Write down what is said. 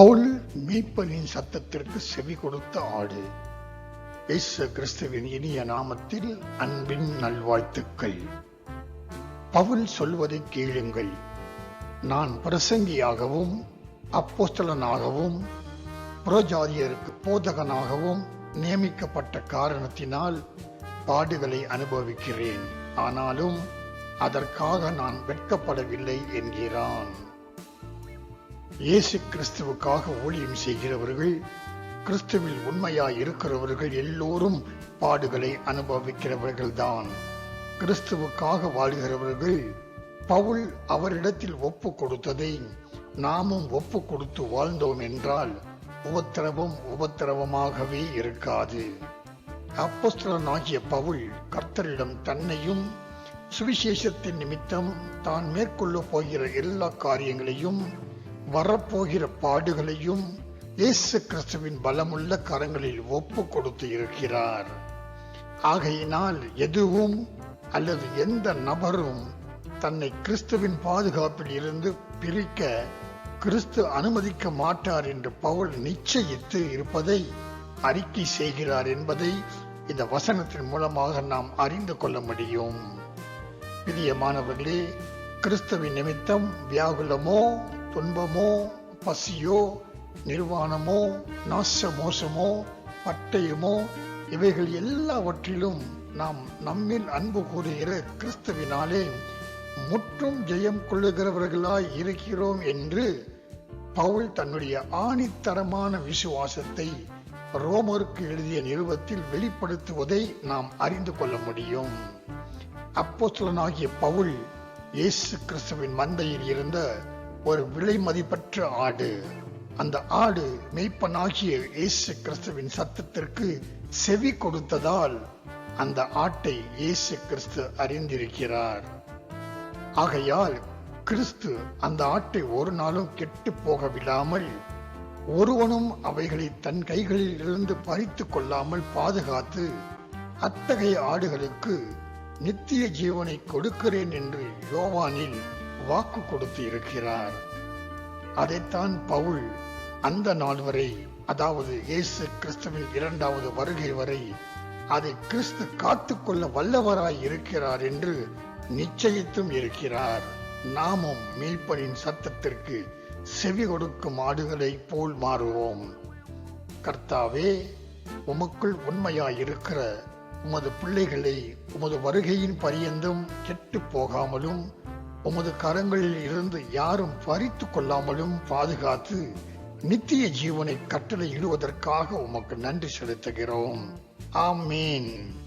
பவுல் மீட்பனின் சத்தத்திற்கு செவி கொடுத்த ஆடு இயேசு கிறிஸ்துவின் இனிய நாமத்தில் அன்பின் நல்வாழ்த்துக்கள். பவுல் சொல்வதை கேளுங்கள். நான் பிரசங்கியாகவும் அப்போஸ்தலனாகவும் புறஜாதியருக்கு போதகனாகவும் நியமிக்கப்பட்ட காரணத்தினால் பாடுகளை அனுபவிக்கிறேன். ஆனாலும் அதற்காக நான் வெட்கப்படவில்லை என்கிறான். இயேசு கிறிஸ்துவுக்காக ஊழியம் செய்கிறவர்கள் கிறிஸ்துவில் உண்மையாய் இருக்கிறவர்கள் எல்லோரும் பாடுகளை அனுபவிக்கிறவர்கள்தான். கிறிஸ்துவுக்காக வாழ்கிறவர்கள் பவுல் அவரிடத்தில் ஒப்பு கொடுத்ததை நாமும் ஒப்பு கொடுத்து வாழ்ந்தோம் என்றால் உபத்திரவம் உபத்திரவமாகவே இருக்காது. அப்போஸ்தலனாகிய பவுல் கர்த்தரிடம் தன்னையும் சுவிசேஷத்தின் நிமித்தம் தான் மேற்கொள்ள போகிற எல்லா காரியங்களையும் வரப்போகிற பாடுகளையும் இயேசு கிறிஸ்துவின் பலமுள்ள கரங்களில் ஒப்பு கொடுத்து இருக்கிறார். ஆகையினால் எதுவும் அல்லது எந்த நபரும் தன்னை கிறிஸ்துவின் பாதுகாப்பில் இருந்து பிரிக்க கிறிஸ்து அனுமதிக்க மாட்டார் என்று பவுல் நிச்சயித்து இருப்பதை அறிக்கை செய்கிறார் என்பதை இந்த வசனத்தின் மூலமாக நாம் அறிந்து கொள்ள முடியும். பிரியமானவர்களே கிறிஸ்துவின் நிமித்தம் வியாகுலமோ துன்பமோ பசியோ நிர்வாணமோ நாச மோசமோ பட்டயமோ இவைகள் எல்லாவற்றிலும் நாம் நம்மில் அன்பு கூறுகிற கிறிஸ்துவினாலே முற்றும் ஜெயம் கொள்ளுகிறவர்களாய் இருக்கிறோம் என்று பவுல் தன்னுடைய ஆணித்தரமான விசுவாசத்தை ரோமருக்கு எழுதிய நிறுவத்தில் வெளிப்படுத்துவதை நாம் அறிந்து கொள்ள முடியும். அப்போஸ்தலனாகிய பவுல் இயேசு கிறிஸ்துவின் மந்தையில் இருந்த ஒரு விலை மதிப்பற்ற ஆடு. அந்த ஆடு மெய்ப்பனாகிய இயேசு கிறிஸ்துவின் சத்தத்திற்கு செவி கொடுத்ததால் அந்த ஆட்டை இயேசு கிறிஸ்து அறிந்திருக்கிறார். ஆகையால் கிறிஸ்து அந்த ஆட்டை ஒரு நாளும் கெட்டு போக விடாமல் ஒருவனும் அவைகளை தன் கைகளில் இருந்து பறித்து கொள்ளாமல் பாதுகாத்து அத்தகைய ஆடுகளுக்கு நித்திய ஜீவனை கொடுக்கிறேன் என்று யோவானில் வாக்கு கொடுத்து இருக்கிறார். அதைத்தான் பவுல் அந்த நாள் வரை அதாவது இயேசு கிறிஸ்துவின் இரண்டாவது வருகை வரை அதை கிறிஸ்து காத்துக்கொள்ள வல்லவராய் இருக்கிறார் என்று நிச்சயித்தும் இருக்கிறார். நாமும் மீட்பனின் சத்தத்திற்கு செவி கொடுக்கும் ஆடுகளைப் போல் மாறுவோம். கர்த்தாவே உமக்குள் உண்மையாயிருக்கிற உமது பிள்ளைகளை உமது வருகையின் பரியந்தும் கெட்டு போகாமலும் உமது கரங்களில் இருந்து யாரும் பறித்து கொள்ளாமலும் பாதுகாத்து நித்திய ஜீவனை கட்டளை இடுவதற்காக உமக்கு நன்றி செலுத்துகிறோம். ஆமீன்.